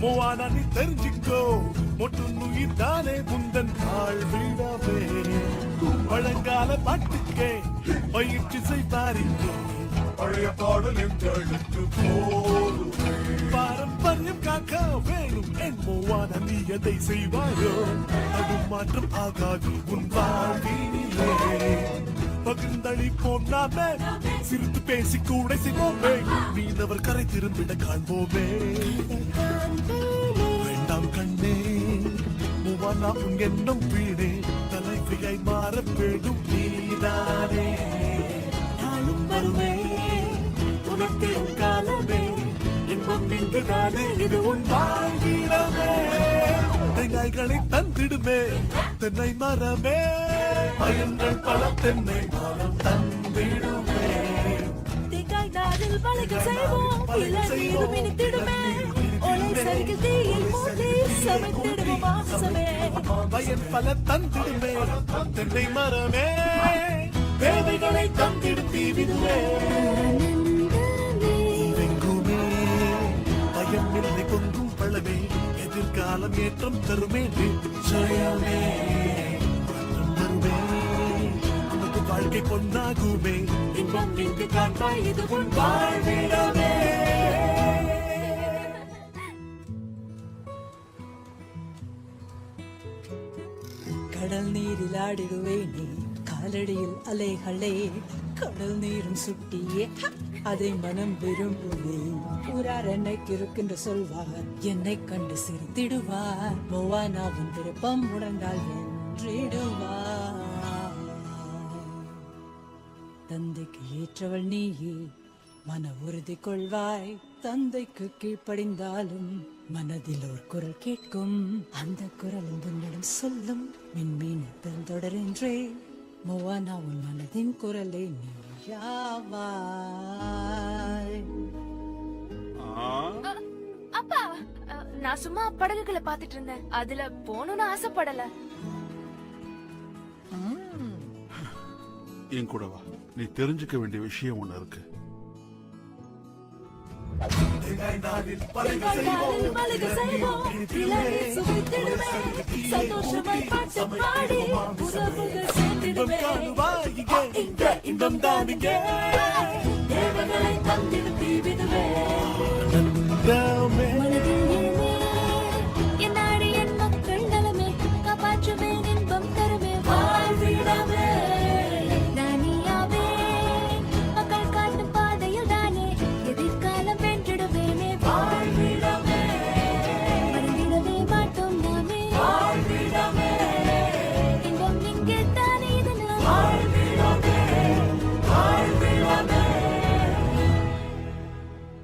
மூவானா நீ தெரிஞ்சுக்கோ. மொட்டு நுயிர் தானே முந்தன் வாழ்விடவே பழங்கால பாட்டுக்கே பயிற்சி செய்வாரிங்கே பழைய பாடல் எங்களுக்கு போதுமே பாரம்பரியம் காக்க வேணும் என் மூவான நீ எதை செய்வாயோ? அது மாற்றம் ஆகாது உன் வாழ்வினிலே. பகிர்ந்தளி போனாமே சிரித்து பேசி கூட செய்வோமே மீனவர் கரை திரும்பிட காண்போமே. வேண்டாம் கண்ணே மூவானா உன் எண்ணம் வீடே தலைவியை மாற வேணும் நீதானே. நாளும் வருமே உனக்கும் காலமே. இன்பம் இங்குதானே இது உன் வாழ்கிறமே தேங்காய்களை தந்திடுமே தென்னை மரமே. பயன்கள் பல தென்னை மரம் தந்திடுமே. வளைகள் செய்வோம். இளநீரும் இனித்திடுமே. ஒளை சரிகில் தீயில் மூட்டி சமைத்திடுவோம் மாசமே பயன் பல தந்திடுமே தென்னை மரமே தேவைகளை தந்திடும் தீவிடுமே எங்குமே பயம் இல்லை பொங்கும் பழமே. எதிர்காலம் ஏற்றம் தருமே. நமக்கு வாழ்க்கை பொன்னாகுமே. இன்பம் இங்கு காண்பாய் இது உன் வாழ்விடமே. கடல் நீரில் ஆடிடுவேனே காலடியில் அலைகளே. கடல் நீரும் சுட்டியே அதை மனம் விரும்புவே ஊரார் என்னை கிறுக்கின்ற சொல்வார் என்னை கண்டு சிரித்திடுவார். மோவானாவின் விருப்பம் முடங்கால் வென்றிடுவார். தந்தைக்கு ஏற்றவள் நீயே. மன உறுதி கொள்வாய். தந்தைக்கு கீழ்ப்படிந்தாலும் மனதில் ஒரு குரல் கேட்கும். அந்த குரலும் உன்னிடம் சொல்லும். மின்மீனத்தில் தொடரென்றே. மோவானா உன் மனதின் குரலே நீயாவாய். அப்பா நான் சும்மா படகுகளை பாத்துட்டு இருந்தேன். அதுல போகணும்னு ஆசைப்படல. என் கூட வா. நீ தெரிஞ்சுக்க வேண்டிய விஷயம் ஒண்ணு இருக்கு. தேங்காய் நாளில் தேங்காய்